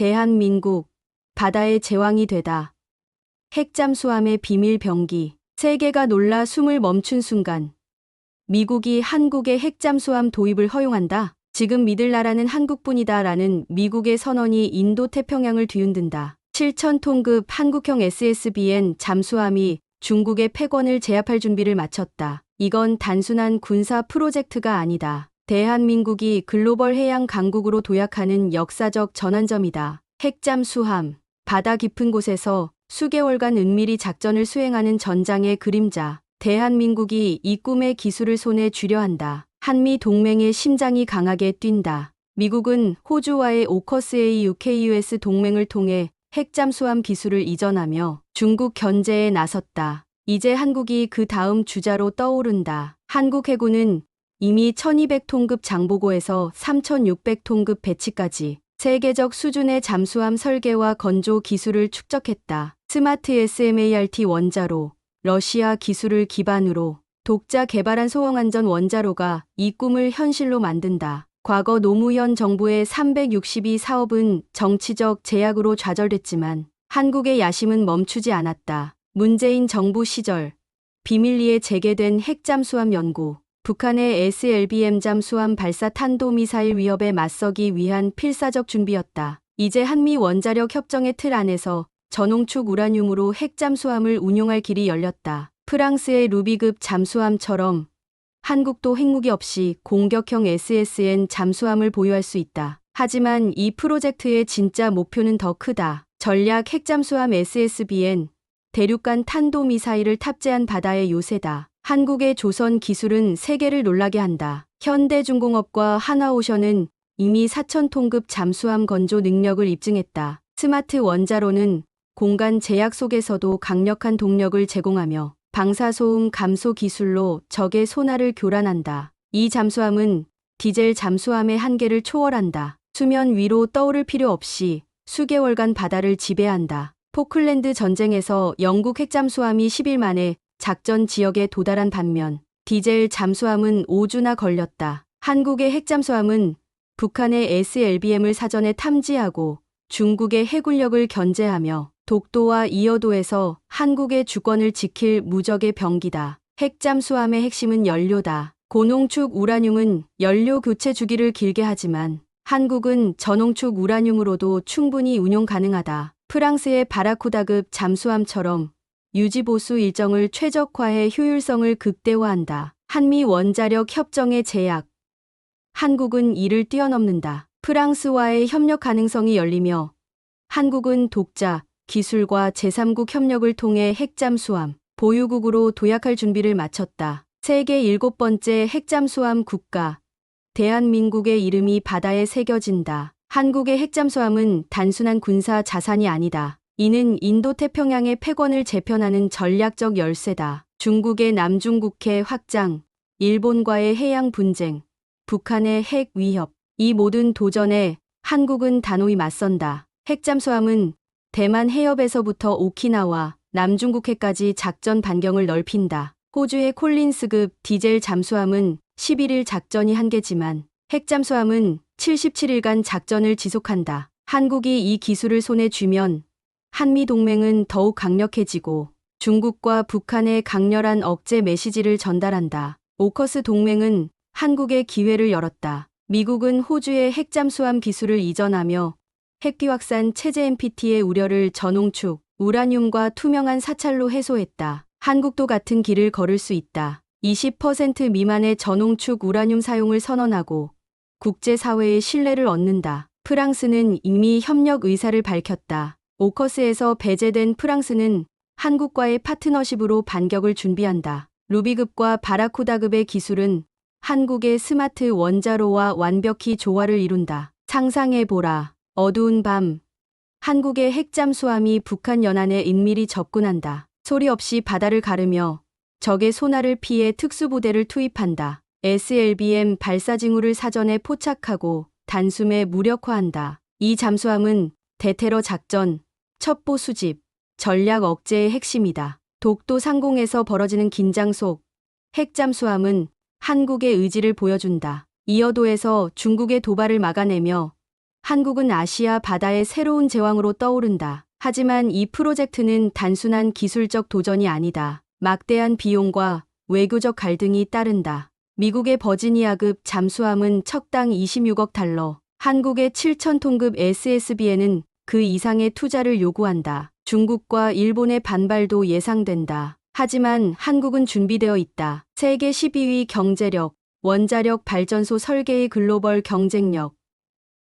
대한민국 바다의 제왕이 되다. 핵잠수함의 비밀 병기. 세계가 놀라 숨을 멈춘 순간. 미국이 한국의 핵잠수함 도입을 허용한다. 지금 믿을 나라는 한국뿐이다 라는 미국의 선언이 인도 태평양을 뒤흔든다. 7,000톤급 한국형 SSBN 잠수함이 중국의 패권을 제압할 준비를 마쳤다. 이건 단순한 군사 프로젝트가 아니다. 대한민국이 글로벌 해양 강국으로 도약하는 역사적 전환점이다. 핵잠 수함, 바다 깊은 곳에서 수개월간 은밀히 작전을 수행하는 전장의 그림자. 대한민국이 이 꿈의 기술을 손에 쥐려 한다. 한미 동맹의 심장이 강하게 뛴다. 미국은 호주와의 오커스 A UKUS 동맹을 통해 핵잠수함 기술을 이전하며 중국 견제에 나섰다. 이제 한국이 그 다음 주자로 떠오른다. 한국 해군은 이미 1200톤급 장보고에서 3600톤급 배치까지 세계적 수준의 잠수함 설계와 건조 기술을 축적했다. 스마트 SMART 원자로, 러시아 기술을 기반으로 독자 개발한 소형안전 원자로가 이 꿈을 현실로 만든다. 과거 노무현 정부의 362 사업은 정치적 제약으로 좌절됐지만 한국의 야심은 멈추지 않았다. 문재인 정부 시절 비밀리에 재개된 핵잠수함 연구, 북한의 SLBM 잠수함 발사 탄도미사일 위협에 맞서기 위한 필사적 준비였다. 이제 한미 원자력 협정의 틀 안에서 전홍축 우라늄으로 핵 잠수함을 운용할 길이 열렸다. 프랑스의 루비급 잠수함처럼 한국도 핵무기 없이 공격형 SSN 잠수함을 보유할 수 있다. 하지만 이 프로젝트의 진짜 목표는 더 크다. 전략 핵잠수함 SSBN 대륙간 탄도미사일을 탑재한 바다의 요새다. 한국의 조선 기술은 세계를 놀라게 한다. 현대중공업과 하나오션은 이미 4,000톤급 잠수함 건조 능력을 입증했다. 스마트 원자로는 공간 제약 속에서도 강력한 동력을 제공하며 방사소음 감소 기술로 적의 소나를 교란한다. 이 잠수함은 디젤 잠수함의 한계를 초월한다. 수면 위로 떠오를 필요 없이 수개월간 바다를 지배한다. 포클랜드 전쟁에서 영국 핵잠수함이 10일 만에 작전 지역에 도달한 반면 디젤 잠수함은 5주나 걸렸다. 한국의 핵잠수함은 북한의 SLBM을 사전에 탐지하고 중국의 해군력을 견제하며 독도와 이어도에서 한국의 주권을 지킬 무적의 병기다. 핵잠수함의 핵심은 연료다. 고농축 우라늄은 연료 교체 주기를 길게 하지만 한국은 저농축 우라늄으로도 충분히 운용 가능하다. 프랑스의 바라쿠다급 잠수함처럼 유지보수 일정을 최적화해 효율성을 극대화한다. 한미 원자력 협정의 제약. 한국은 이를 뛰어넘는다. 프랑스와의 협력 가능성이 열리며 한국은 독자, 기술과 제3국 협력을 통해 핵잠수함 보유국으로 도약할 준비를 마쳤다. 세계 일곱 번째 핵잠수함 국가. 대한민국의 이름이 바다에 새겨진다. 한국의 핵잠수함은 단순한 군사 자산이 아니다. 이는 인도 태평양의 패권을 재편하는 전략적 열쇠다. 중국의 남중국해 확장, 일본과의 해양 분쟁, 북한의 핵 위협, 이 모든 도전에 한국은 단호히 맞선다. 핵잠수함은 대만 해협에서부터 오키나와 남중국해까지 작전 반경을 넓힌다. 호주의 콜린스급 디젤 잠수함은 11일 작전이 한계지만 핵잠수함은 77일간 작전을 지속한다. 한국이 이 기술을 손에 쥐면 한미 동맹은 더욱 강력해지고 중국과 북한의 강렬한 억제 메시지를 전달한다. 오커스 동맹은 한국의 기회를 열었다. 미국은 호주의 핵잠수함 기술을 이전하며 핵기 확산 체제 NPT의 우려를 전홍축, 우라늄과 투명한 사찰로 해소했다. 한국도 같은 길을 걸을 수 있다. 20% 미만의 전홍축 우라늄 사용을 선언하고 국제사회의 신뢰를 얻는다. 프랑스는 이미 협력 의사를 밝혔다. 오커스에서 배제된 프랑스는 한국과의 파트너십으로 반격을 준비한다. 루비급과 바라쿠다급의 기술은 한국의 스마트 원자로와 완벽히 조화를 이룬다. 상상해보라. 어두운 밤. 한국의 핵잠수함이 북한 연안에 은밀히 접근한다. 소리 없이 바다를 가르며 적의 소나를 피해 특수부대를 투입한다. SLBM 발사 징후를 사전에 포착하고 단숨에 무력화한다. 이 잠수함은 대테러 작전, 첩보 수집, 전략 억제의 핵심이다. 독도 상공에서 벌어지는 긴장 속 핵잠수함은 한국의 의지를 보여준다. 이어도에서 중국의 도발을 막아내며 한국은 아시아 바다의 새로운 제왕으로 떠오른다. 하지만 이 프로젝트는 단순한 기술적 도전이 아니다. 막대한 비용과 외교적 갈등이 따른다. 미국의 버지니아급 잠수함은 척당 26억 달러, 한국의 7,000톤급 SSB에는 그 이상의 투자를 요구한다. 중국과 일본의 반발도 예상된다. 하지만 한국은 준비되어 있다. 세계 12위 경제력, 원자력 발전소 설계의 글로벌 경쟁력,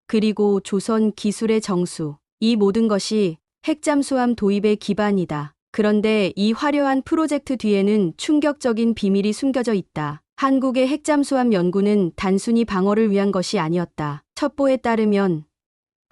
그리고 조선 기술의 정수. 이 모든 것이 핵잠수함 도입의 기반이다. 그런데 이 화려한 프로젝트 뒤에는 충격적인 비밀이 숨겨져 있다. 한국의 핵잠수함 연구는 단순히 방어를 위한 것이 아니었다. 첩보에 따르면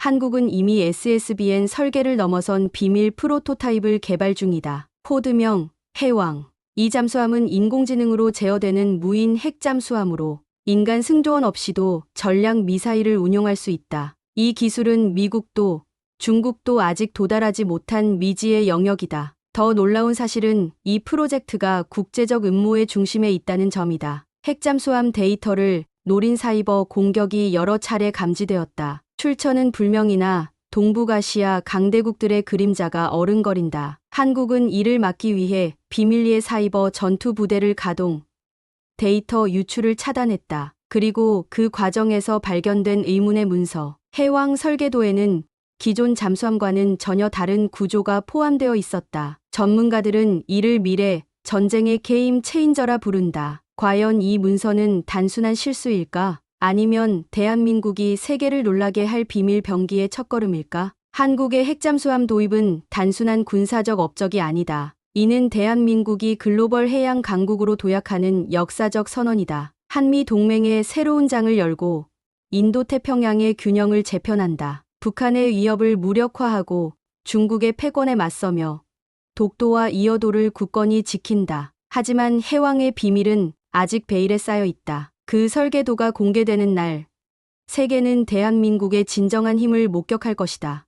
한국은 이미 SSBN 설계를 넘어선 비밀 프로토타입을 개발 중이다. 코드명 해왕. 이 잠수함은 인공지능으로 제어되는 무인 핵 잠수함으로 인간 승조원 없이도 전략 미사일을 운용할 수 있다. 이 기술은 미국도 중국도 아직 도달하지 못한 미지의 영역이다. 더 놀라운 사실은 이 프로젝트가 국제적 음모의 중심에 있다는 점이다. 핵잠수함 데이터를 노린 사이버 공격이 여러 차례 감지되었다. 출처는 불명이나 동북아시아 강대국들의 그림자가 어른거린다. 한국은 이를 막기 위해 비밀리에 사이버 전투 부대를 가동, 데이터 유출을 차단했다. 그리고 그 과정에서 발견된 의문의 문서, 해왕 설계도에는 기존 잠수함과는 전혀 다른 구조가 포함되어 있었다. 전문가들은 이를 미래 전쟁의 게임 체인저라 부른다. 과연 이 문서는 단순한 실수일까? 아니면 대한민국이 세계를 놀라게 할 비밀 병기의 첫걸음일까? 한국의 핵잠수함 도입은 단순한 군사적 업적이 아니다. 이는 대한민국이 글로벌 해양 강국으로 도약하는 역사적 선언이다. 한미 동맹의 새로운 장을 열고 인도 태평양의 균형을 재편한다. 북한의 위협을 무력화하고 중국의 패권에 맞서며 독도와 이어도를 굳건히 지킨다. 하지만 해왕의 비밀은 아직 베일에 쌓여 있다. 그 설계도가 공개되는 날, 세계는 대한민국의 진정한 힘을 목격할 것이다.